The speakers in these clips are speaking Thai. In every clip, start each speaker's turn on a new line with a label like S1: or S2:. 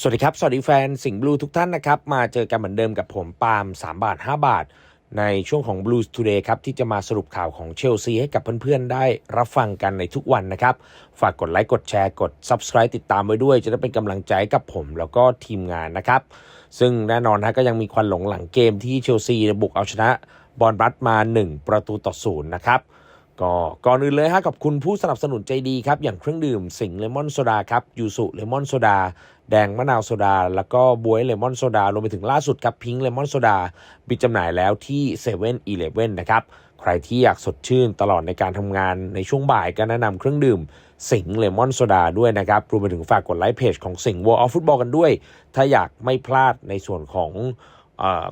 S1: สวัสดีครับ สวัสดีแฟนสิงห์บลูทุกท่านนะครับ มาเจอกันเหมือนเดิมกับผมปาล์ม3 บาท 5 บาท ในช่วงของ Blues Today ครับ ที่จะมาสรุปข่าวของเชลซีให้กับเพื่อนๆ ได้รับฟังกันในทุกวันนะครับ ฝากกดไลค์กดแชร์กด Subscribe ติดตามไว้ด้วย จะได้เป็นกำลังใจกับผมแล้วก็ทีมงานนะครับ ซึ่งแน่นอนนะก็ยังมีควันหลงหลังเกมที่เชลซีบุกเอาชนะบอลบัตมา 1 ประตูต่อศูนย์นะครับก็ก่อนอื่นเลยฮะขอบคุณผู้สนับสนุนใจดีครับ อย่างเครื่องดื่มสิงห์เลมอนโซดาครับยูสุเลมอนโซดา แดงมะนาวโซดา แล้วก็บวยเลมอนโซดารวมไปถึงล่าสุดครับพิงเลมอนโซดามีจำหน่ายแล้วที่7 e เ e ่ e อนะครับใครที่อยากสดชื่นตลอดในการทำงานในช่วงบ่ายก็แนะนำเครื่องดื่มสิงเลมอนโซดาด้วยนะครับรวมไปถึงฝากกดไลค์เพจของสิงห์วอลออฟฟุตบอลกันด้วย ถ้าอยากไม่พลาดในส่วนของ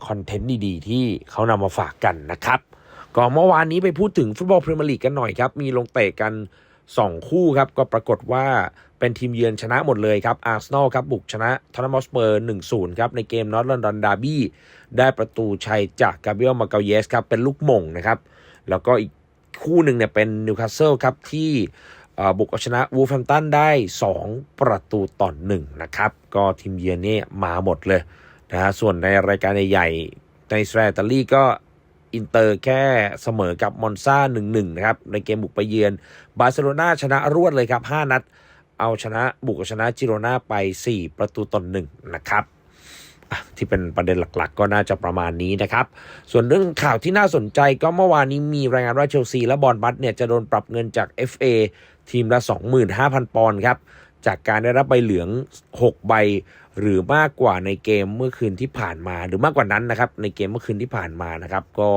S1: คอนเทนต์ดีๆ ที่เขานำมาฝากกันนะครับก็เมื่อวานนี้ไปพูดถึงฟุตบอลพรีเมียร์ลีกกันหน่อยครับ มีลงเตะกัน 2 คู่ครับ ก็ปรากฏว่า เป็นทีมเยือนชนะหมดเลยครับอาร์เซนอลครับบุกชนะทอนนัมอสเปอร์1-0ครับในเกมนอตลอนดอนดาร์บี้ได้ประตูชัยจากกาเบรียลมาเกาเยสครับเป็นลูกมงนะครับแล้วก็อีกคู่หนึ่งเนี่ยเป็นนิวคาสเซิลครับที่บุกเอาชนะวูฟแฮมตันได้ 2 ประตูต่อหนึ่งนะครับก็ทีมเยือนนี่มาหมดเลยนะฮะส่วนในรายการใหญ่ในสเตอรี่ก็อินเตอร์แค่เสมอกับมอนซา1-1 นะครับ ในเกมบุกไปเยือน บาร์เซโลนาชนะรวดเลยครับ 5 นัด เอาชนะบุกชนะจิโรนาไป 4 ประตูต่อหนึ่งนะครับที่เป็นประเด็นหลักๆ ก็น่าจะประมาณนี้นะครับ ส่วนเรื่องข่าวที่น่าสนใจก็เมื่อวานนี้มีรายงานว่าเชลซีและบอลบัตเนี่ยจะโดนปรับเงินจาก FA ทีมละ 25,000 ปอนด์ครับ จากการได้รับใบเหลือง 6 ใบ หรือมากกว่าในเกมเมื่อคืนที่ผ่านมา หรือมากกว่านั้นนะครับ ในเกมเมื่อคืนที่ผ่านมานะครับ ก็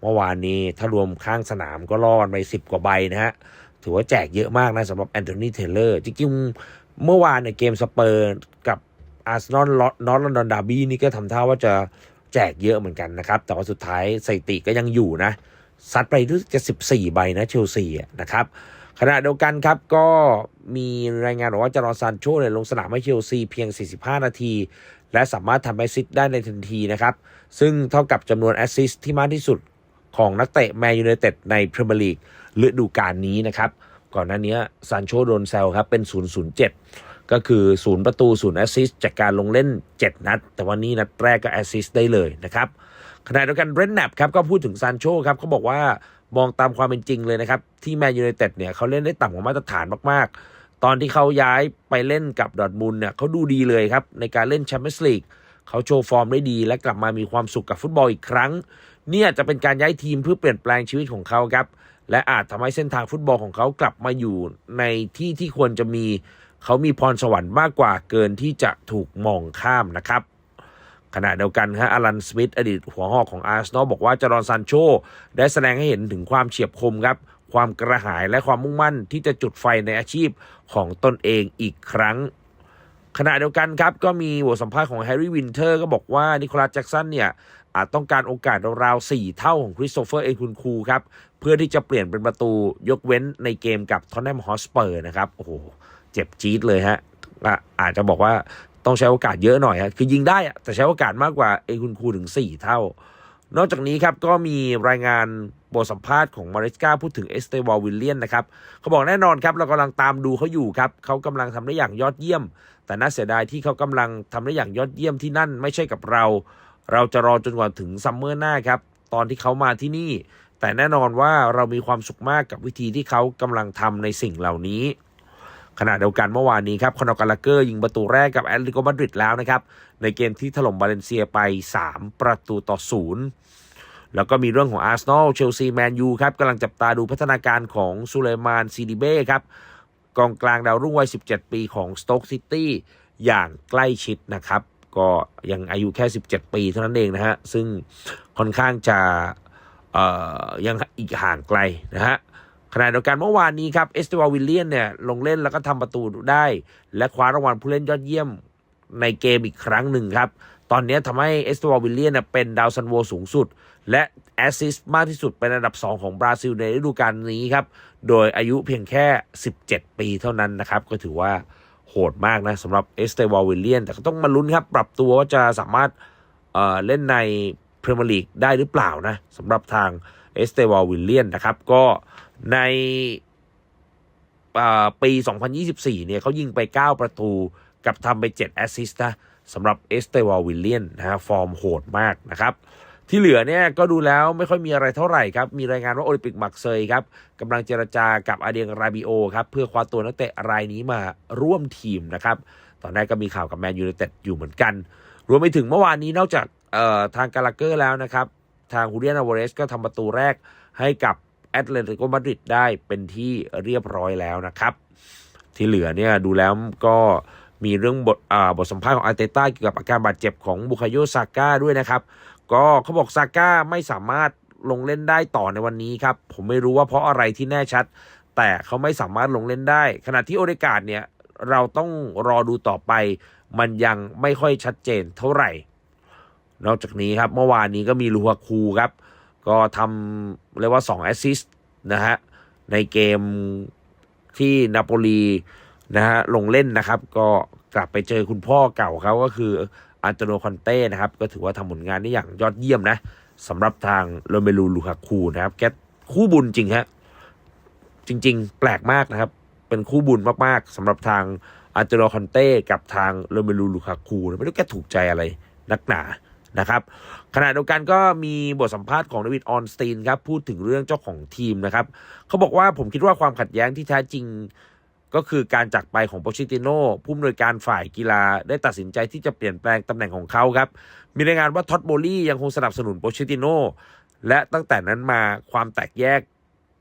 S1: เมื่อวานนี้ถ้ารวมข้างสนามก็รอดไป 10 กว่าใบนะฮะ ถือว่าแจกเยอะมากนะสำหรับแอนโทนีเทเลอร์จริงๆเมื่อวานในเกมสเปอร์กับอาร์เซนอลนอตลอนดอนดาร์บี้นี่ก็ทำท่าว่าจะแจกเยอะเหมือนกันนะครับ แต่ว่าสุดท้ายสถิติก็ยังอยู่นะซัดไปรู้สึกจะ 14 ใบนะเชลซีนะครับขณะเดียวกันครับก็มีรายงานบอกว่าจารอนซานโชเนี่ยลงสนามให้เชลซีเพียง 45 นาที และสามารถทำแอสซิสต์ได้ในทันทีนะครับ ซึ่งเท่ากับจำนวนแอสซิสที่มากที่สุดของนักเตะแมนยูไนเต็ดในพรีเมียร์ลีก ฤดูกาลนี้นะครับ ก่อนหน้านี้ซานโชโดนแซลครับเป็น 007 ก็คือ 0 ประตู 0 แอสซิสต์จากการลงเล่น 7 นัด แต่วันนี้นัดแรกก็แอสซิสต์ได้เลยนะครับขณะเดียวกันเรนแนบครับก็พูดถึงซานโชครับเขาบอกว่ามองตามความเป็นจริงเลยนะครับ ที่แมนยูไนเต็ดเนี่ยเขาเล่นได้ต่ำกว่ามาตรฐานมากๆ ตอนที่เขาย้ายไปเล่นกับดอทมุนเนี่ยเขาดูดีเลยครับ ในการเล่นแชมเปี้ยนส์ลีกเขาโชว์ฟอร์มได้ดี และกลับมามีความสุขกับฟุตบอลอีกครั้ง เนี่ยจะเป็นการย้ายทีมเพื่อเปลี่ยนแปลงชีวิตของเขาครับ และอาจทำให้เส้นทางฟุตบอลของเขากลับมาอยู่ในที่ที่ควรจะมี เขามีพรสวรรค์มากกว่าเกินที่จะถูกมองข้ามนะครับขณะเดียวกันฮะอลันสมิธอดีตหัวหอกของอาร์เซนอลบอกว่าจารอนซานโชได้แสดงให้เห็นถึงความเฉียบคมครับ ความกระหายและความมุ่งมั่นที่จะจุดไฟในอาชีพของตนเองอีกครั้ง ขณะเดียวกันครับ ก็มีบทสัมภาษณ์ของแฮร์รี่วินเทอร์ก็บอกว่านิโคลัสแจ็กสันเนี่ยอาจต้องการโอกาสราวๆสี่เท่าของคริสโตเฟอร์เอคุนคูครับ เพื่อที่จะเปลี่ยนเป็นประตูยกเว้นในเกมกับทอนแนมฮอสเปอร์นะครับ โอ้โห เจ็บจี๊ดเลยฮะอาจจะบอกว่าต้องใช้โอกาสเยอะหน่อยครับคือยิงได้แต่ใช้โอกาสมากกว่าเอคุณคูถึง 4 เท่า นอกจากนี้ครับก็มีรายงานบทสัมภาษณ์ของมาริสกาพูดถึงเอสเตวอลวิลเลียนนะครับเขาบอกแน่นอนครับเรากำลังตามดูเขาอยู่ครับเขากำลังทำได้อย่างยอดเยี่ยม แต่น่าเสียดายที่เขากำลังทำได้อย่างยอดเยี่ยมที่นั่นไม่ใช่กับเรา เราจะรอจนกว่าถึงซัมเมอร์หน้าครับตอนที่เขามาที่นี่ แต่แน่นอนว่าเรามีความสุขมากกับวิธีที่เขากำลังทำในสิ่งเหล่านี้ ขณะเดียวกันเมื่อวานนี้ครับคอนอร์กาลาเกอร์ยิงประตูแรกกับแอตเลติโกมาดริดแล้วนะครับ ในเกมที่ถล่มบาเลนเซียไป 3 ประตูต่อศูนย์แล้วก็มีเรื่องของอาร์เซนอลเชลซีแมนยูครับกำลังจับตาดูพัฒนาการของซูเลมานซีดิเบ้ครับกองกลางดาวรุ่งวัย 17 ปีของสโต๊กซิตี้อย่างใกล้ชิดนะครับ ก็ยังอายุแค่ 17 ปีเท่านั้นเองนะฮะ ซึ่งค่อนข้างจะยังอีกห่างไกลนะฮะ ขณะเดียวกันเมื่อวานนี้ครับเอสเตวาวิลเลียนเนี่ยลงเล่นแล้วก็ทำประตูได้ และคว้ารางวัลผู้เล่นยอดเยี่ยมในเกมอีกครั้งหนึ่งครับ ตอนนี้ทำให้เอสเตวาวิลเลียนเป็นดาวซันโวสูงสุด และแอสซิสต์มากที่สุดเป็นอันดับ 2 ของบราซิลในฤดูกาลนี้ครับ โดยอายุเพียงแค่ 17 ปีเท่านั้นนะครับ ก็ถือว่าโหดมากนะสำหรับเอสเตวาวิลเลียน แต่ก็ต้องมาลุ้นครับ ปรับตัวว่าจะสามารถเเล่นในพรีเมียร์ลีกได้หรือเปล่านะสำหรับทาง เอสเตวาวิลเลียนนะครับ ก็ในปี 2024 เนี่ยเขายิงไป 9 ประตูกับทำไป 7 แอสซิสต์นะสำหรับเอสเตวาวิลเลียนนะฮะฟอร์มโหดมากนะครับ ที่เหลือเนี่ยก็ดูแล้วไม่ค่อยมีอะไรเท่าไหร่ครับ มีรายงานว่าโอลิมปิกมักเซยครับกำลังเจรจากับอาเดียงราบิโอครับเพื่อคว้าตัวนักเตะรายนี้มาร่วมทีมนะครับตอนแรกก็มีข่าวกับแมนยูไนเต็ดอยู่เหมือนกัน รวมไปถึงเมื่อวานนี้นอกจากทางกาลาเกอร์แล้วนะครับ ทางฮูเลียนอวเรสก็ทำประตูแรกให้กับแอตเลติโกมาดริดได้เป็นที่เรียบร้อยแล้วนะครับ ที่เหลือเนี่ยดูแล้วก็มีเรื่องบทบทสัมภาษณ์ของอาร์เตต้าเกี่ยวกับอาการบาดเจ็บของบุคาโยซาก้าด้วยนะครับ ก็เขาบอกซาก้าไม่สามารถลงเล่นได้ต่อในวันนี้ครับ ผมไม่รู้ว่าเพราะอะไรที่แน่ชัด แต่เขาไม่สามารถลงเล่นได้ ขณะที่โอเดการ์ดเนี่ยเราต้องรอดูต่อไป มันยังไม่ค่อยชัดเจนเท่าไหร่ นอกจากนี้ครับเมื่อวานนี้ก็มีลูฮาคูครับ ก็ทำเรียกว่า2แอสซิสต์นะฮะในเกมที่นาโปลีนะฮะลงเล่นนะครับ ก็กลับไปเจอคุณพ่อเก่าเขาก็คืออันโตโนคอนเต้นะครับ ก็ถือว่าทำผลงานได้อย่างยอดเยี่ยมนะสำหรับทางโรเมลูลูฮาคูนะครับ แกคู่บุญจริงฮะจริง ๆ แปลกมากนะครับ เป็นคู่บุญมากๆสำหรับทางอันโตโนคอนเต้กับทางโรเมลูลูคาคูไม่รู้แกถูกใจอะไรนักหนา นะครับขณะเดียวกันก็มีบทสัมภาษณ์ของดวิดออนสตีนครับพูดถึงเรื่องเจ้าของทีมนะครับเขาบอกว่าผมคิดว่าความขัดแย้งที่แท้จริงก็คือการจากไปของโปชิติโน่ผู้อำนวยการฝ่ายกีฬาได้ตัดสินใจที่จะเปลี่ยนแปลงตำแหน่งของเขาครับ มีรายงานว่าท็อตโบลี่ยังคงสนับสนุนโปชิติโน่และตั้งแต่นั้นมาความแตกแยก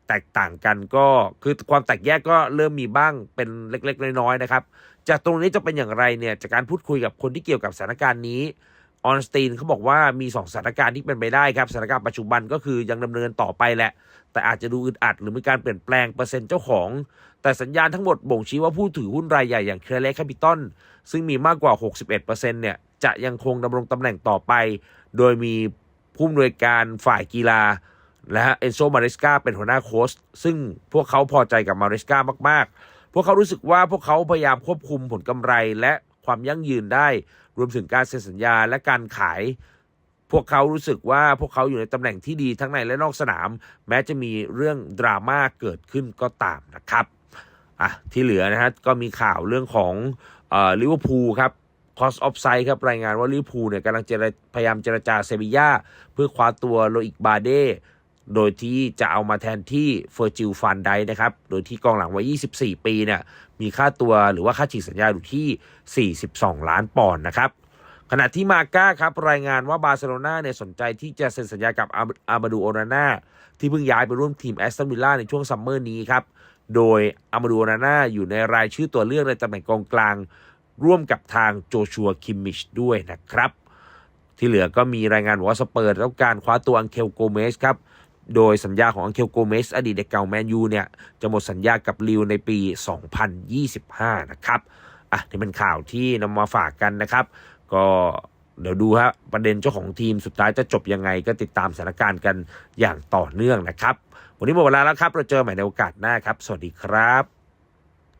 S1: แตกต่างกันก็คือความแตกแยกก็เริ่มมีบ้างเป็นเล็ก ๆ น้อยๆนะครับ จากตรงนี้จะเป็นอย่างไรเนี่ยจากการพูดคุยกับคนที่เกี่ยวกับสถานการณ์นี้ ออนสตีนเขาบอกว่ามีสองสถานการณ์ที่เป็นไปได้ครับสถานการณ์ปัจจุบันก็คือยังดำเนินต่อไปแหละ แต่อาจจะดูอึดอัดหรือมีการเปลี่ยนแปลงเปอร์เซ็นต์เจ้าของ แต่สัญญาณทั้งหมดบ่งชี้ว่าผู้ถือหุ้นรายใหญ่อย่างเคเลแคปิตอลซึ่งมีมากกว่า 61%เนี่ยจะยังคงดำรงตำแหน่งต่อไป โดยมีผู้อำนวยการฝ่ายกีฬาและเอนโซมาริสกาเป็นหัวหน้าโค้ชซึ่งพวกเขาพอใจกับมาริสกามาก ๆ พวกเขารู้สึกว่าพวกเขาพยายามควบคุมผลกำไรและ ความยั่งยืนได้ รวมถึงการเซ็นสัญญาและการขาย พวกเขารู้สึกว่าพวกเขาอยู่ในตำแหน่งที่ดีทั้งในและนอกสนาม แม้จะมีเรื่องดราม่าเกิดขึ้นก็ตามนะครับอะที่เหลือนะฮะก็มีข่าวเรื่องของลิเวอร์พูลครับคอสออฟไซด์ครับรายงานว่าลิเวอร์พูลเนี่ยกำลังจรพยายามเจรจาเซบีย่าเพื่อคว้าตัวโลอิกบาเด โดยที่จะเอามาแทนที่เฟอร์จิลฟันไดนะครับ โดยที่กองหลังวัย 24 ปีเนี่ยมีค่าตัวหรือว่าค่าฉีกสัญญาอยู่ที่ 42 ล้านปอนด์นะครับ ขณะที่มาก้าครับ รายงานว่าบาร์เซโลนาเนี่ยสนใจที่จะเซ็นสัญญากับอาอามาดูโอนาน่าที่เพิ่งย้ายไปร่วมทีมแอสตันวิลล่าในช่วงซัมเมอร์นี้ครับ โดยอามาดูโอนาน่าอยู่ในรายชื่อตัวเลือกในตำแหน่งกองกลาง ร่วมกับทางโจชัวคิมมิชด้วยนะครับ ที่เหลือก็มีรายงานว่าสเปอร์ต้องการคว้าตัวอังเคลโกเมสครับ โดยสัญญาของอังเคลโกเมสอดีตเด็กเก่าแมนยูเนี่ยจะหมดสัญญากับลิวในปี 2025 นะครับ อะนี่เป็นข่าวที่นำมาฝากกันนะครับ ก็เดี๋ยวดูฮะประเด็นเจ้าของทีมสุดท้ายจะจบยังไงก็ติดตามสถานการณ์กันอย่างต่อเนื่องนะครับ วันนี้หมดเวลาแล้วครับ เราเจอใหม่ในโอกาสหน้าครับ สวัสดีครับ